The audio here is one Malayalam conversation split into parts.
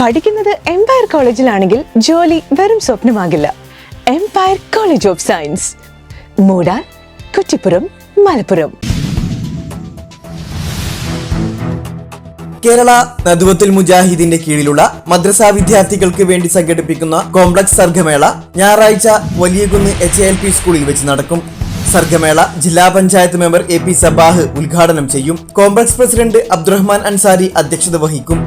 പഠിക്കുന്നത് എംപയർ കോളേജിലാണെങ്കിൽ ജോലി വെറും സ്വപ്നമാകില്ല. Empire college of science Moodal Kuttippuram Malappuram. Kerala Naduvathul മുജാഹിദിന്റെ കീഴിലുള്ള മദ്രസ വിദ്യാർത്ഥികൾക്ക് വേണ്ടി സംഘടിപ്പിക്കുന്ന കോംപ്ലക്സ് സർഗമേള ഞായറാഴ്ച വലിയകുന്ന് എച്ച് എൽ പി സ്കൂളിൽ വെച്ച് നടക്കും. സർഗമേള ജില്ലാ panchayat member A P Sabah ഉദ്ഘാടനം ചെയ്യും. കോംപ്ലക്സ് പ്രസിഡന്റ് അബ്ദുറഹ്മാൻ അൻസാരി അധ്യക്ഷത വഹിക്കും.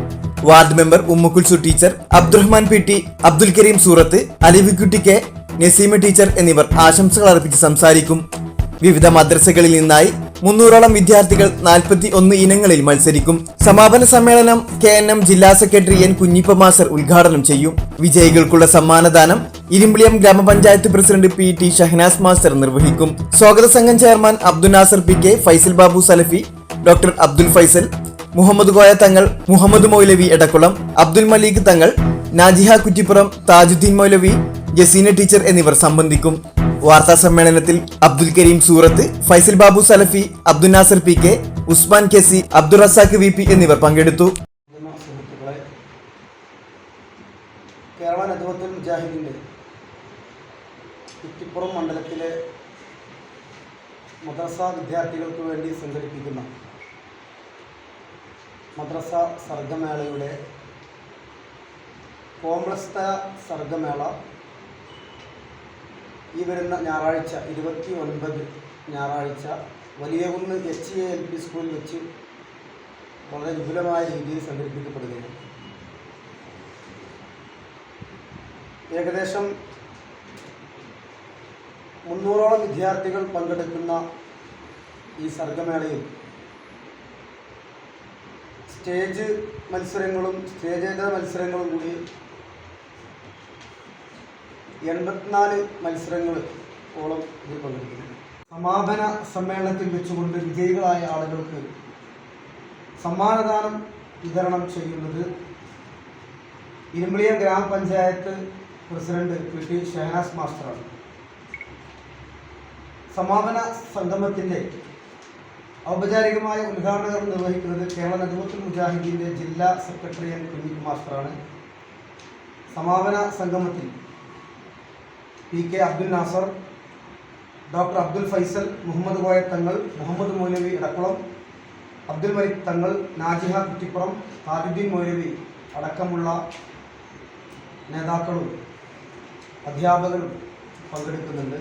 Ward member Ummukulsu teacher Abdurahman P T Abdul Kareem Surath Alavikutty K Naseema teacher എന്നിവർ ആശംസകൾ അർപ്പിച്ച് സംസാരിക്കും. വിവിധ മദ്രസകളിൽ നിന്നായി മുന്നൂറോളം വിദ്യാർത്ഥികൾ നാൽപ്പത്തി ഒന്ന് ഇനങ്ങളിൽ മത്സരിക്കും. സമാപന സമ്മേളനം കെ എൻ എം ജില്ലാ സെക്രട്ടറി എൻ കുഞ്ഞിപ്പ മാസർ ഉദ്ഘാടനം ചെയ്യും. വിജയികൾക്കുള്ള സമ്മാനദാനം ഇരുമ്പിളിയം ഗ്രാമപഞ്ചായത്ത് president P T Shahanas master നിർവഹിക്കും. സ്വാഗത സംഘം chairman Abdul Nasar P K Faisal Babu Salafi doctor Abdul Faisal Muhammad Koya Thangal Muhammad Moulavi Edakkulam Abdul Maleek Thangal Najiha Kuttippuram Thajudheen Moulavi Jaseena teacher എന്നിവർ സംബന്ധിക്കും. വാർത്താ സമ്മേളനത്തിൽ Abdul Kareem Surath Faisal Babu Salafi Abdul Nasar P K Usman K C Abdul Razak V P എന്നിവർ പങ്കെടുത്തു. മുജാഹിദിന്റെ കുറ്റിപ്പുറം മണ്ഡലത്തിലെ മദ്രസ വിദ്യാർത്ഥികൾക്ക് വേണ്ടി സംഘടിപ്പിക്കുന്ന മദ്രസ സർഗമേളയുടെ കോംപ്ലക്സ് തല സർഗമേള ഈ വരുന്ന ഞായറാഴ്ച ഇരുപത്തി ഒൻപത് ഞായറാഴ്ച Valiyakunnu H A L P സ്കൂളിൽ വെച്ച് വളരെ വിപുലമായ രീതിയിൽ സംഘടിപ്പിക്കപ്പെടുകയാണ്. ഏകദേശം മുന്നൂറോളം വിദ്യാർത്ഥികൾ പങ്കെടുക്കുന്ന ഈ സർഗമേളയിൽ സ്റ്റേജ് മത്സരങ്ങളും സ്റ്റേജേതര മത്സരങ്ങളും കൂടി എൺപത്തിനാല് മത്സരങ്ങൾ ഓളം ഇതിൽ പങ്കെടുക്കുന്നു സമാപന സമ്മേളനത്തിൽ വെച്ചുകൊണ്ട് വിജയികളായ ആളുകൾക്ക് സമ്മാനദാനം വിതരണം ചെയ്യുന്നത് Irumbaliya grama panchayat president P. T. Shahanas മാസ്റ്ററാണ്. സമാപന സംഗമത്തിന്റെ ഔപചാരികമായ ഉദ്ഘാടനം നിർവഹിക്കുന്നത് കേരള നദുവത്തുൽ മുജാഹിദീന്റെ ജില്ലാ സെക്രട്ടറി എൻ കുഞ്ഞിക്ക് മാസ്റ്ററാണ് സമാപന സംഗമത്തിൽ P K Abdul Nasar doctor Abdul Faisal Muhammad Koya Thangal Muhammad Moulavi Edakkulam Abdul മലിക് തങ്ങൾ നാജിഹ കുറ്റിപ്പുറം താജുദ്ദീൻ മൗലവി അടക്കമുള്ള നേതാക്കളും അധ്യാപകരും പങ്കെടുക്കുന്നുണ്ട്.